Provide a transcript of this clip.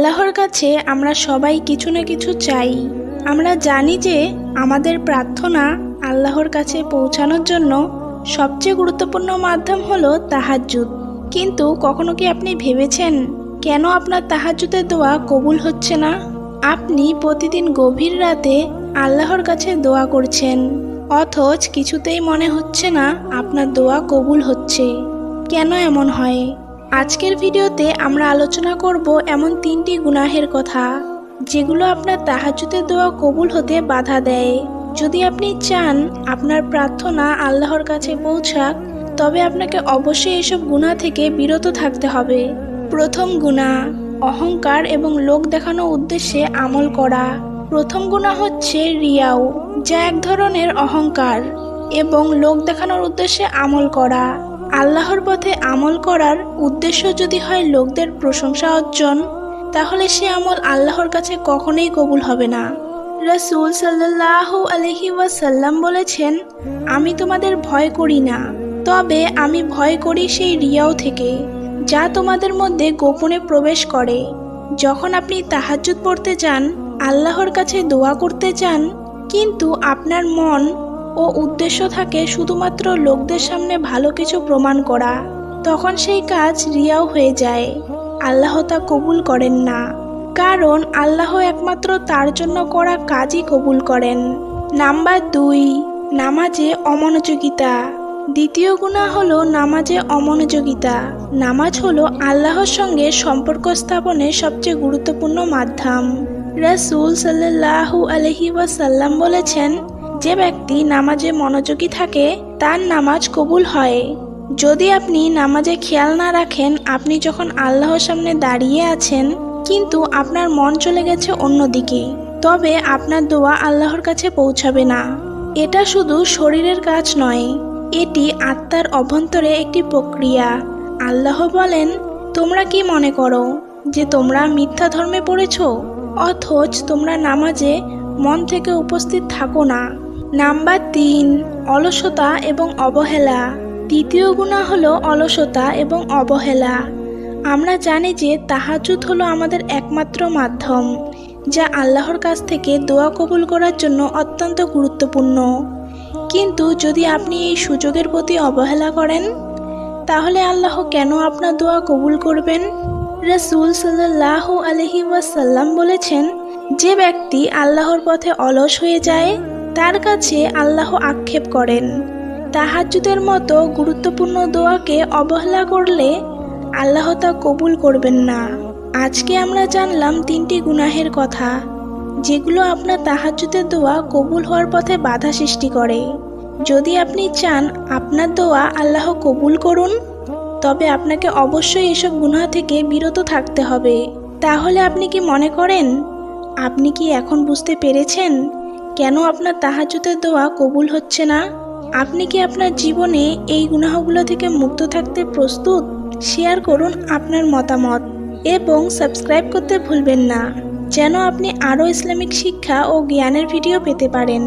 আল্লাহর কাছে আমরা সবাই কিছু না কিছু চাই। আমরা জানি যে আমাদের প্রার্থনা আল্লাহর কাছে পৌঁছানোর জন্য সবচেয়ে গুরুত্বপূর্ণ মাধ্যম হলো তাহাজ্জুদ। কিন্তু কখনো কি আপনি ভেবেছেন, কেন আপনার তাহাজ্জুদের দোয়া কবুল হচ্ছে না? আপনি প্রতিদিন গভীর রাতে আল্লাহর কাছে দোয়া করছেন, অথচ কিছুতেই মনে হচ্ছে না আপনার দোয়া কবুল হচ্ছে। কেন এমন হয়? আজকের ভিডিওতে আমরা আলোচনা করব এমন তিনটি গুনাহের কথা, যেগুলো আপনার তাহাজুদের দোয়া কবুল হতে বাধা দেয়। যদি আপনি চান আপনার প্রার্থনা আল্লাহর কাছে পৌঁছাক, তবে আপনাকে অবশ্যই এসব গুনাহ থেকে বিরত থাকতে হবে। প্রথম গুনাহ, অহংকার এবং লোক দেখানো উদ্দেশ্যে আমল করা। প্রথম গুণা হচ্ছে রিয়াও, যা এক ধরনের অহংকার এবং লোক দেখানোর উদ্দেশ্যে আমল করা। আল্লাহর পথে আমল করার উদ্দেশ্য যদি হয় লোকদের প্রশংসা অর্জন, তাহলে সে আমল আল্লাহর কাছে কখনোই কবুল হবে না। রসুল সাল্লাহ আলহি ওয়াসাল্লাম বলেছেন, আমি তোমাদের ভয় করি না, তবে আমি ভয় করি সেই রিয়াও থেকে, যা তোমাদের মধ্যে গোপনে প্রবেশ করে। যখন আপনি তাহাজ্জুদ পড়তে চান আল্লাহর কাছে দোয়া করতে চান কিন্তু আপনার মন ও উদ্দেশ্য থাকে শুধুমাত্র লোকদের সামনে ভালো কিছু প্রমাণ করা। তখন সেই কাজ রিয়াও হয়ে যায়। আল্লাহ তা কবুল করেন না। কারণ আল্লাহ একমাত্র তার জন্য করা কাজই কবুল করেন। নাম্বার দুই, নামাজে অমনোযোগিতা। দ্বিতীয় গুণা হলো নামাজে অমনোযোগিতা। নামাজ হলো আল্লাহর সঙ্গে সম্পর্ক স্থাপনের সবচেয়ে গুরুত্বপূর্ণ মাধ্যম। রাসূল সাল্লাল্লাহু আলহি ওয়াসাল্লাম বলেছেন যে ব্যক্তি নামাজে মনোযোগী থাকে, তার নামাজ কবুল হয়। যদি আপনি নামাজে খেয়াল না রাখেন, আপনি যখন আল্লাহর সামনে দাঁড়িয়ে আছেন, কিন্তু আপনার মন চলে গেছে অন্যদিকে, তবে আপনার দোয়া আল্লাহর কাছে পৌঁছাবে না। এটা শুধু শরীরের কাজ নয়, এটি আত্মার অভ্যন্তরে একটি প্রক্রিয়া। আল্লাহ বলেন, তোমরা কি মনে করো যে তোমরা মিথ্যা ধর্মে পড়েছ? অথচ তোমরা নামাজে মন থেকে উপস্থিত থাকো না। নাম্বার তিন, অলসতা এবং অবহেলা। তৃতীয় গুণা হলো অলসতা এবং অবহেলা। আমরা জানি যে তাহাজুদ হলো আমাদের একমাত্র মাধ্যম, যা আল্লাহর কাছ থেকে দোয়া কবুল করার জন্য অত্যন্ত গুরুত্বপূর্ণ। কিন্তু যদি আপনি এই সুযোগের প্রতি অবহেলা করেন, তাহলে আল্লাহ কেন আপনার দোয়া কবুল করবেন? রসুল সাল্লাহ আলহি ওয়াসাল্লাম বলেছেন, যে ব্যক্তি আল্লাহর পথে অলস হয়ে যায় তার কাছে আল্লাহ আক্ষেপ করেন। তাহাজ্জুদের মতো গুরুত্বপূর্ণ দোয়াকে অবহেলা করলে আল্লাহ তা কবুল করবেন না। আজকে আমরা জানলাম তিনটি গুনাহের কথা, যেগুলো আপনার তাহাজ্জুদের দোয়া কবুল হওয়ার পথে বাধা সৃষ্টি করে। যদি আপনি চান আপনার দোয়া আল্লাহ কবুল করুন, তবে আপনাকে অবশ্যই এসব গুনাহ থেকে বিরত থাকতে হবে। তাহলে আপনি কি মনে করেন? আপনি কি এখন বুঝতে পেরেছেন? কেন আপনার তাহাজুদের দোয়া কবুল হচ্ছে না? আপনি কি আপনার জীবনে এই গুনাহগুলো থেকে মুক্ত থাকতে প্রস্তুত? শেয়ার করুন আপনার মতামত এবং সাবস্ক্রাইব করতে ভুলবেন না, যেন আপনি আরও ইসলামিক শিক্ষা ও জ্ঞানের ভিডিও পেতে পারেন।